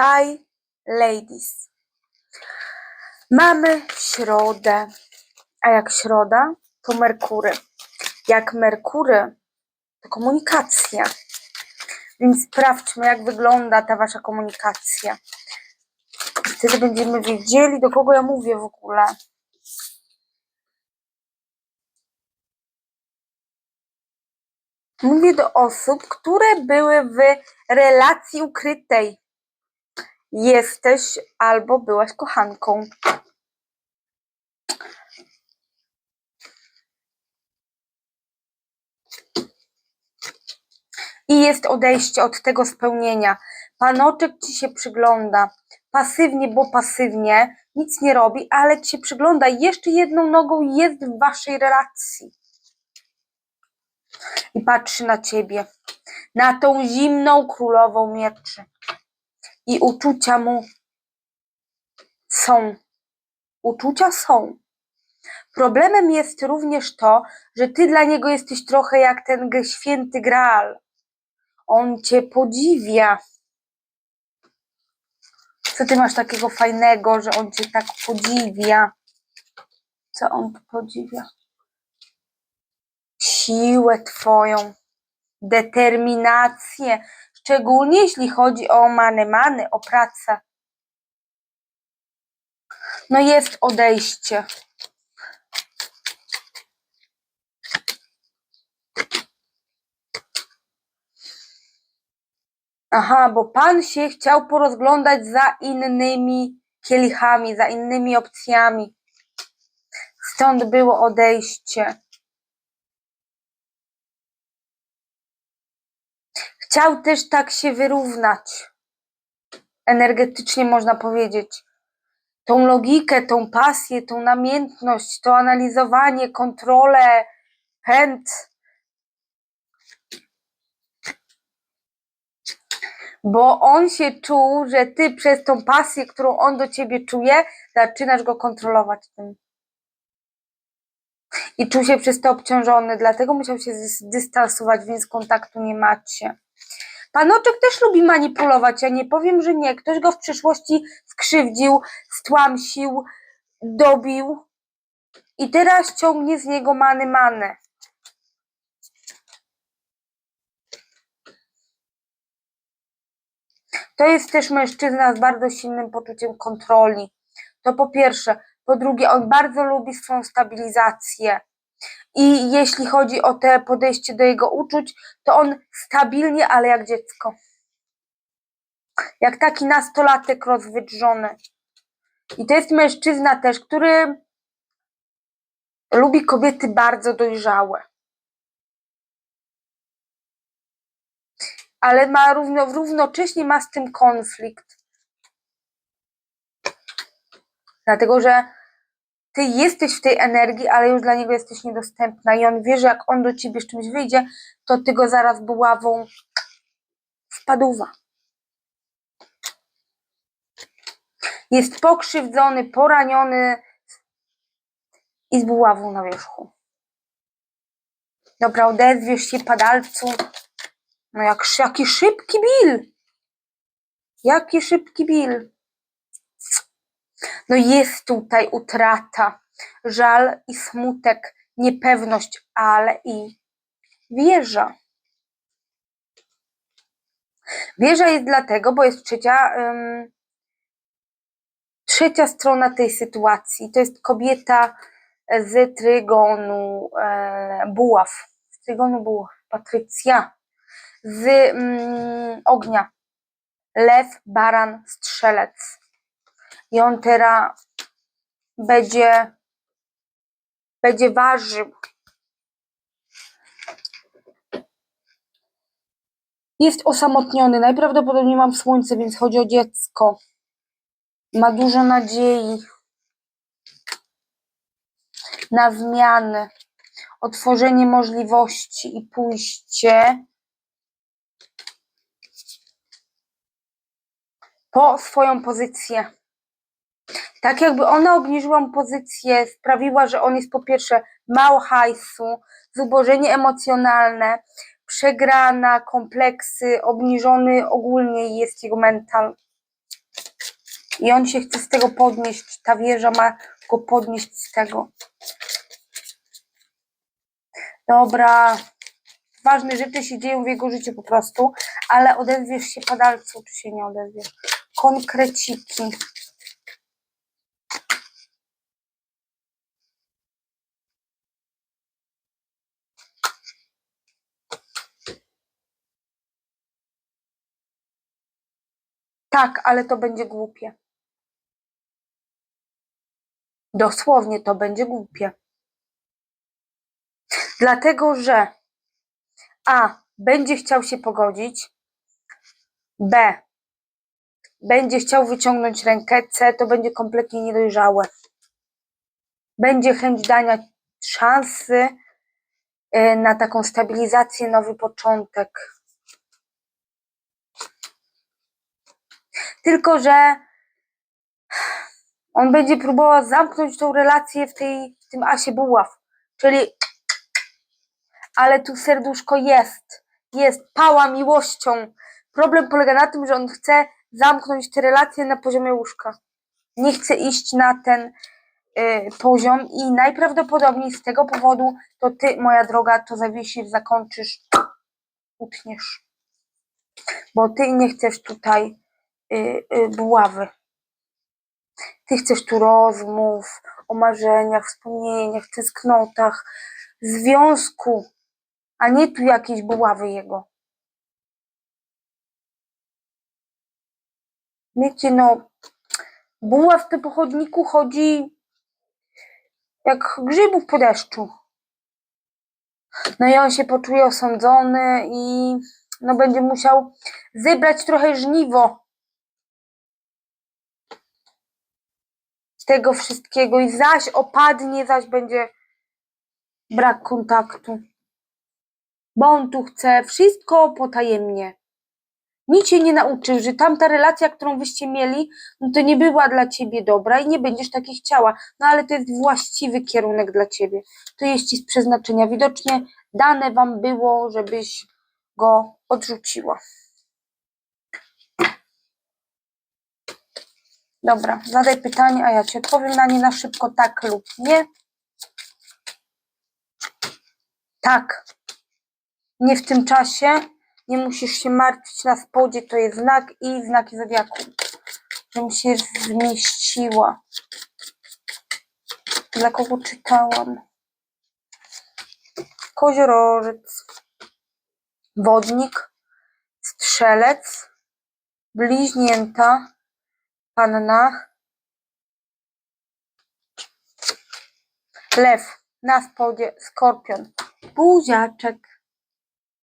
Hi, ladies. Mamy środę. A jak środa, to Merkury. Jak Merkury, to komunikacja. Więc sprawdźmy, jak wygląda ta wasza komunikacja. Wtedy będziemy wiedzieli, do kogo ja mówię w ogóle. Mówię do osób, które były w relacji ukrytej. Jesteś albo byłaś kochanką. I jest odejście od tego spełnienia. Panoczek ci się przygląda. Pasywnie, bo pasywnie, nic nie robi, ale ci się przygląda. Jeszcze jedną nogą jest w waszej relacji. I patrzy na ciebie. Na tą zimną królową mieczy. I uczucia mu są. Uczucia są. Problemem jest również to, że ty dla niego jesteś trochę jak ten święty graal. On cię podziwia. Co ty masz takiego fajnego, że on cię tak podziwia? Co on podziwia? Siłę twoją, determinację, szczególnie jeśli chodzi o many many, o pracę. No jest odejście. Aha, bo pan się chciał porozglądać za innymi kielichami, za innymi opcjami. Stąd było odejście. Chciał też tak się wyrównać. Energetycznie można powiedzieć. Tą logikę, tą pasję, tą namiętność, to analizowanie, kontrolę, pęd. Bo on się czuł, że ty przez tą pasję, którą on do ciebie czuje, zaczynasz go kontrolować tym. I czuł się przez to obciążony, dlatego musiał się zdystansować, więc kontaktu nie macie. Panoczek też lubi manipulować, ja nie powiem, że nie. Ktoś go w przeszłości skrzywdził, stłamsił, dobił i teraz ciągnie z niego many manę. To jest też mężczyzna z bardzo silnym poczuciem kontroli. To po pierwsze. Po drugie, on bardzo lubi swoją stabilizację. I jeśli chodzi o te podejście do jego uczuć, to on stabilnie, ale jak dziecko. Jak taki nastolatek rozwydrzony. I to jest mężczyzna też, który lubi kobiety bardzo dojrzałe. Ale ma równo, równocześnie ma z tym konflikt. Dlatego, że ty jesteś w tej energii, ale już dla niego jesteś niedostępna i on wie, że jak on do ciebie z czymś wyjdzie, to ty go zaraz buławą wpaduwa. Jest pokrzywdzony, poraniony i z buławą na wierzchu. Dobra, odezwiesz się padalcu. No jak, jaki szybki Bill. Jaki szybki Bill. No jest tutaj utrata, żal i smutek, niepewność, ale i wierza. Wierza jest dlatego, bo jest trzecia, ym, trzecia strona tej sytuacji. To jest kobieta z trygonu e, buław. Z trygonu buław. Patrycja. Z mm, ognia. Lew, baran, strzelec. I on teraz będzie, będzie ważył. Jest osamotniony. Najprawdopodobniej mam słońce, więc chodzi o dziecko. Ma dużo nadziei na zmiany, otworzenie możliwości i pójście po swoją pozycję. Tak jakby ona obniżyła mu pozycję, sprawiła, że on jest po pierwsze mało hajsu, zubożenie emocjonalne, przegrana, kompleksy, obniżony ogólnie jest jego mental. I on się chce z tego podnieść. Ta wieża ma go podnieść z tego. Dobra. Ważne rzeczy się dzieją w jego życiu po prostu, ale odezwiesz się padalcu, czy się nie odezwiesz. Konkreciki. Tak, ale to będzie głupie. Dosłownie to będzie głupie. Dlatego, że A. Będzie chciał się pogodzić. B. Będzie chciał wyciągnąć rękę. C. To będzie kompletnie niedojrzałe. Będzie chęć dania szansy y, na taką stabilizację, nowy początek. Tylko, że on będzie próbował zamknąć tą relację w, tej, w tym asie buław. Czyli ale tu serduszko jest, jest, pała miłością. Problem polega na tym, że on chce zamknąć te relacje na poziomie łóżka. Nie chce iść na ten y, poziom i najprawdopodobniej z tego powodu to ty, moja droga, to zawiesisz, zakończysz, utniesz. Bo ty nie chcesz tutaj y, y, buławy. Ty chcesz tu rozmów o marzeniach, wspomnieniach, tęsknotach, związku, a nie tu jakieś buławy jego. Wiecie, no, buław to po chodniku chodzi jak grzybów po deszczu. No i on się poczuje osądzony i no będzie musiał zebrać trochę żniwo tego wszystkiego i zaś opadnie, zaś będzie brak kontaktu. Bo on tu chce wszystko potajemnie. Nic się nie nauczył, że tamta relacja, którą wyście mieli, no to nie była dla ciebie dobra i nie będziesz takiej chciała. No ale to jest właściwy kierunek dla ciebie. To jest ci z przeznaczenia. Widocznie dane wam było, żebyś go odrzuciła. Dobra, zadaj pytanie, a ja ci odpowiem na nie na szybko, tak lub nie. Tak. Nie w tym czasie. Nie musisz się martwić na spodzie, to jest znak i znaki zodiaku. Żebym się zmieściła. Dla kogo czytałam? Koziorożec. Wodnik. Strzelec. Bliźnięta. Panna. Lew. Na spodzie skorpion. Buziaczek.